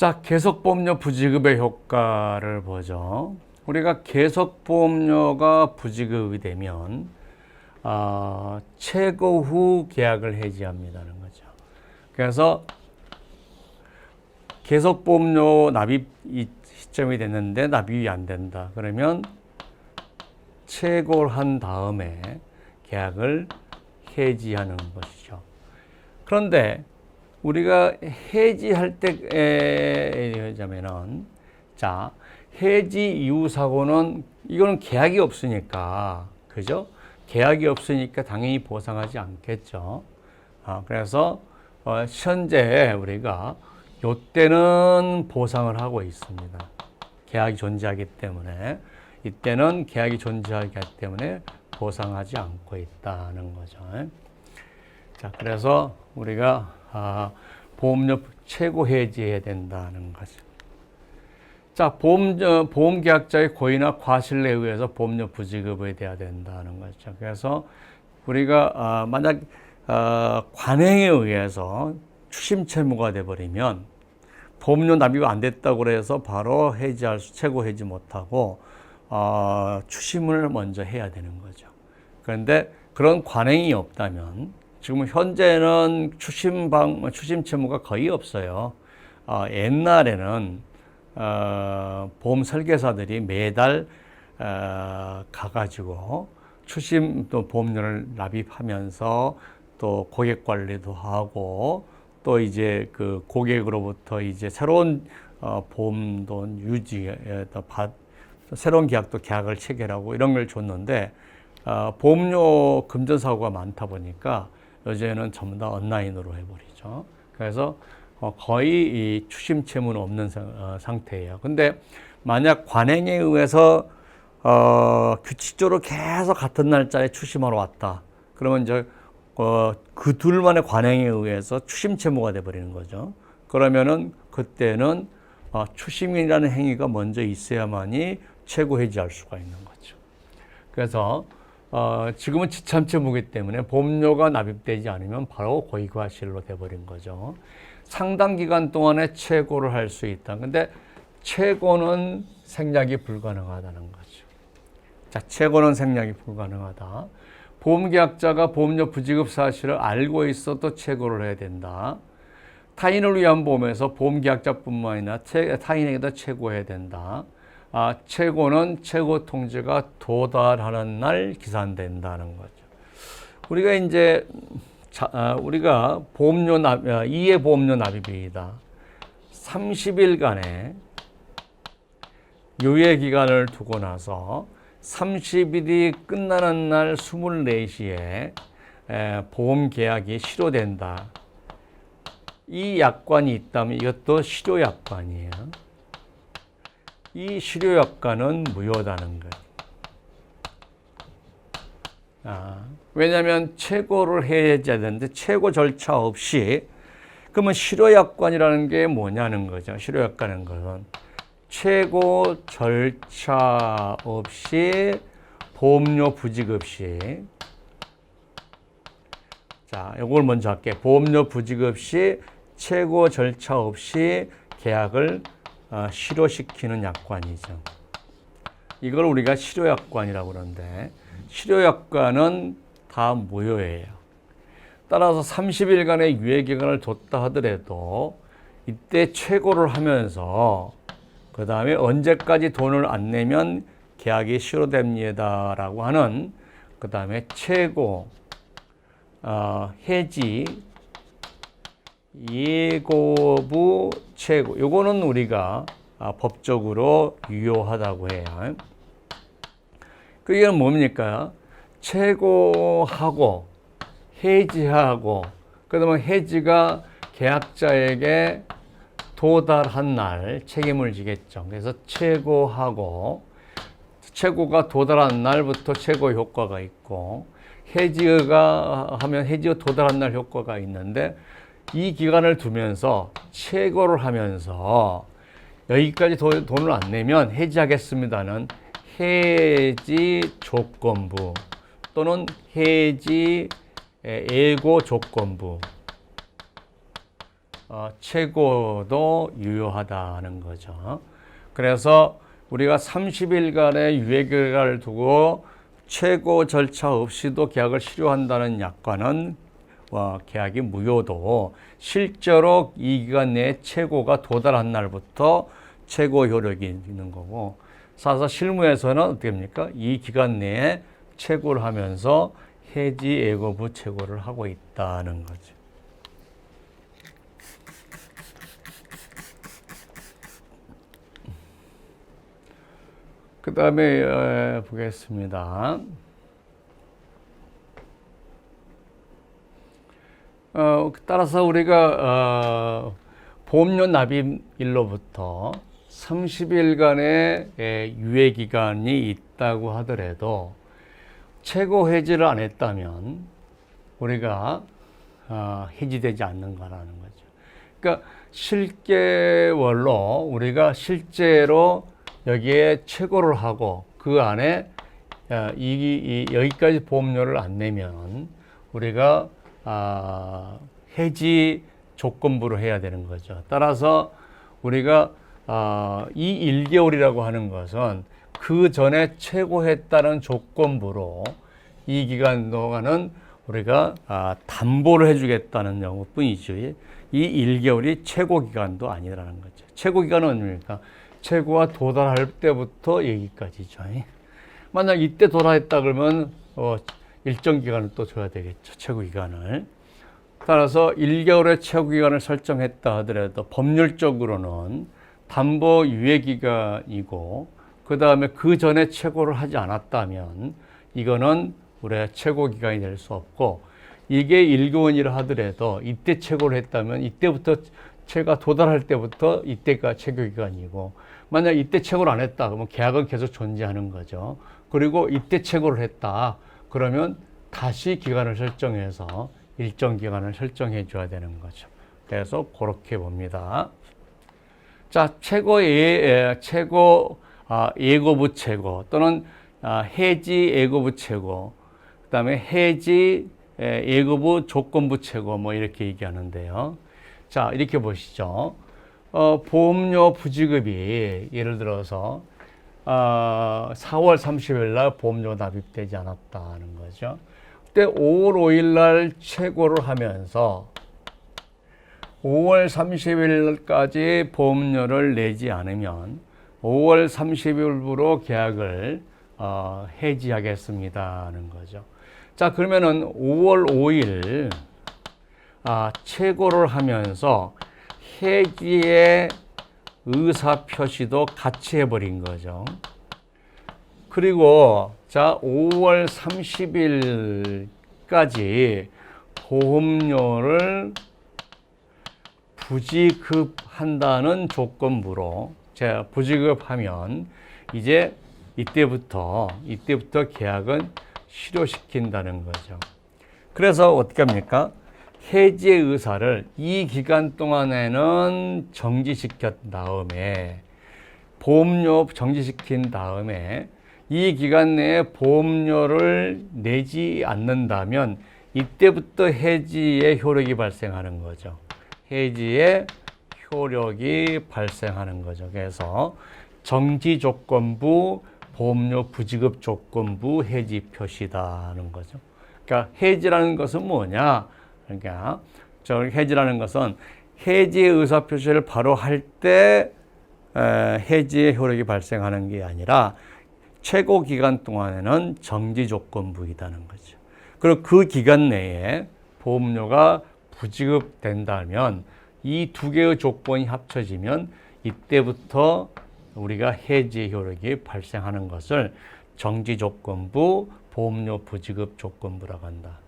자, 계속보험료 부지급의 효과를 보죠. 우리가 계속보험료가 부지급이 되면 아, 최고 후 계약을 해지합니다는 거죠. 그래서 계속보험료 납입 이 시점이 됐는데 납입이 안 된다. 그러면 최고를 한 다음에 계약을 해지하는 것이죠. 그런데 우리가 해지할 때에 자면은 자 해지 이후 사고는 이거는 계약이 없으니까 그죠? 계약이 없으니까 당연히 보상하지 않겠죠. 아, 그래서 어, 현재 우리가 요때는 보상을 하고 있습니다. 계약이 존재하기 때문에 이때는 계약이 존재하기 때문에 보상하지 않고 있다는 거죠. 자, 그래서 우리가 아, 보험료 최고 해지해야 된다는 거죠. 자, 보험, 어, 보험 계약자의 고의나 과실에 의해서 보험료 부지급이 돼야 된다는 거죠. 그래서 우리가 아, 만약 어, 관행에 의해서 추심 채무가 돼버리면 보험료 납입이 안 됐다고 그래서 바로 해지할 수, 최고 해지 못하고 어, 추심을 먼저 해야 되는 거죠. 그런데 그런 관행이 없다면 지금 현재는 추심 방 추심 채무가 거의 없어요. 어, 옛날에는 어, 보험 설계사들이 매달 어, 가가지고 추심 또 보험료를 납입하면서 또 고객 관리도 하고 또 이제 그 고객으로부터 이제 새로운 어, 보험도 유지 또 받, 새로운 계약도 계약을 체결하고 이런 걸 줬는데 어, 보험료 금전 사고가 많다 보니까 요새는 전부 다 온라인으로 해버리죠. 그래서 어, 거의 이 추심 채무는 없는 상, 어, 상태예요. 근데 만약 관행에 의해서 어, 규칙적으로 계속 같은 날짜에 추심하러 왔다. 그러면 이제 어, 그 둘만의 관행에 의해서 추심 채무가 돼버리는 거죠. 그러면은 그때는 어, 추심이라는 행위가 먼저 있어야만이 최고 해지할 수가 있는 거죠. 그래서 어, 지금은 지참채무기 때문에 보험료가 납입되지 않으면 바로 고의과실로 돼버린 거죠. 상당 기간 동안에 최고를 할 수 있다. 근데 최고는 생략이 불가능하다는 거죠. 자, 최고는 생략이 불가능하다. 보험계약자가 보험료 부지급 사실을 알고 있어도 최고를 해야 된다. 타인을 위한 보험에서 보험계약자뿐만 아니라 타인에게도 최고해야 된다. 아, 최고는 최고 통지가 도달하는 날 기산된다는 거죠. 우리가 이제 자, 아, 우리가 보험료 납, 아, 이해 보험료 납입이다. 30일간의 유예 기간을 두고 나서 30일이 끝나는 날 24시에 에, 보험 계약이 실효된다. 이 약관이 있다면 이것도 실효 약관이에요. 이 실효 약관은 무효다는 거예요. 아, 왜냐하면 최고를 해야지 되는데 최고 절차 없이 그러면 실효 약관이라는 게 뭐냐는 거죠. 실효 약관은 것은 최고 절차 없이 보험료 부지급 시 자, 이걸 먼저 할게. 보험료 부지급 시 최고 절차 없이 계약을 어, 실효시키는 약관이죠. 이걸 우리가 실효약관이라고 그러는데 실효약관은 다 무효예요. 따라서 30일간의 유예기간을 뒀다 하더라도 이때 최고를 하면서 그 다음에 언제까지 돈을 안 내면 계약이 실효됩니다라고 하는 그 다음에 최고 어, 해지 예고부 최고. 요거는 우리가 아, 법적으로 유효하다고 해요. 그게 뭡니까? 최고하고 해지하고 그다음에 해지가 계약자에게 도달한 날 책임을 지겠죠. 그래서 최고하고 최고가 도달한 날부터 최고 효과가 있고 해지가 하면 해지가 도달한 날 효과가 있는데 이 기간을 두면서 최고를 하면서 여기까지 도, 돈을 안 내면 해지하겠습니다는 해지 조건부 또는 해지 예고 조건부 어, 최고도 유효하다는 거죠. 그래서 우리가 30일간의 유예 기간을 두고 최고 절차 없이도 계약을 실효한다는 약관은 어, 계약이 무효도 실제로 이 기간 내에 최고가 도달한 날부터 최고 효력이 있는 거고 사서 실무에서는 어떻게 합니까? 이 기간 내에 최고를 하면서 해지 예고부 최고를 하고 있다는 거죠. 그 다음에 보겠습니다. 어, 따라서 우리가 어, 보험료 납입일로부터 30일간의 예, 유예 기간이 있다고 하더라도 최고 해지를 안 했다면 우리가 어, 해지되지 않는 거라는 거죠. 그러니까 실계월로 우리가 실제로 여기에 최고를 하고 그 안에 어, 이, 이 여기까지 보험료를 안 내면 우리가 아, 해지 조건부로 해야 되는 거죠. 따라서 우리가 아, 이 1개월이라고 하는 것은 그 전에 최고했다는 조건부로 이 기간 동안은 우리가 아, 담보를 해주겠다는 영어뿐이죠. 이 1개월이 최고 기간도 아니라는 거죠. 최고 기간은 언제입니까? 최고가 도달할 때부터 여기까지죠. 만약 이때 도달했다 그러면 어, 일정 기간을 또 줘야 되겠죠. 최고 기간을. 따라서 1개월의 최고 기간을 설정했다 하더라도 법률적으로는 담보 유예 기간이고 그 다음에 그 전에 최고를 하지 않았다면 이거는 우리의 최고 기간이 될 수 없고 이게 1개월이라 하더라도 이때 최고를 했다면 이때부터 최가 도달할 때부터 이때가 최고 기간이고 만약 이때 최고를 안 했다 그러면 계약은 계속 존재하는 거죠. 그리고 이때 최고를 했다 그러면 다시 기간을 설정해서 일정 기간을 설정해 줘야 되는 거죠. 그래서 그렇게 봅니다. 자, 최고 예, 최고 아, 예고부 최고 또는 아, 해지 예고부 최고, 그다음에 해지 예, 예고부 조건부 최고 뭐 이렇게 얘기하는데요. 자, 이렇게 보시죠. 어, 보험료 부지급이 예를 들어서 어, 4월 30일 날 보험료 납입되지 않았다는 거죠. 그때 5월 5일 날 최고를 하면서 5월 30일까지 보험료를 내지 않으면 5월 30일부로 계약을 어, 해지하겠습니다는 거죠. 자 그러면은 5월 5일 아, 최고를 하면서 해지의 의사 표시도 같이 해버린 거죠. 그리고 자 5월 30일까지 보험료를 부지급한다는 조건부로 제가 부지급하면 이제 이때부터 이때부터 계약은 실효시킨다는 거죠. 그래서 어떻게 합니까? 해지의 의사를 이 기간 동안에는 정지시켰 다음에 보험료 정지시킨 다음에 이 기간 내에 보험료를 내지 않는다면 이때부터 해지의 효력이 발생하는 거죠. 해지의 효력이 발생하는 거죠. 그래서 정지 조건부, 보험료 부지급 조건부 해지 표시다는 거죠. 그러니까 해지라는 것은 뭐냐? 그러니까 저 해지라는 것은 해지의 의사 표시를 바로 할 때 해지의 효력이 발생하는 게 아니라 최고 기간 동안에는 정지 조건 부이다는 거죠. 그리고 그 기간 내에 보험료가 부지급된다면 이 두 개의 조건이 합쳐지면 이때부터 우리가 해지 효력이 발생하는 것을 정지 조건부, 보험료 부지급 조건부라고 한다.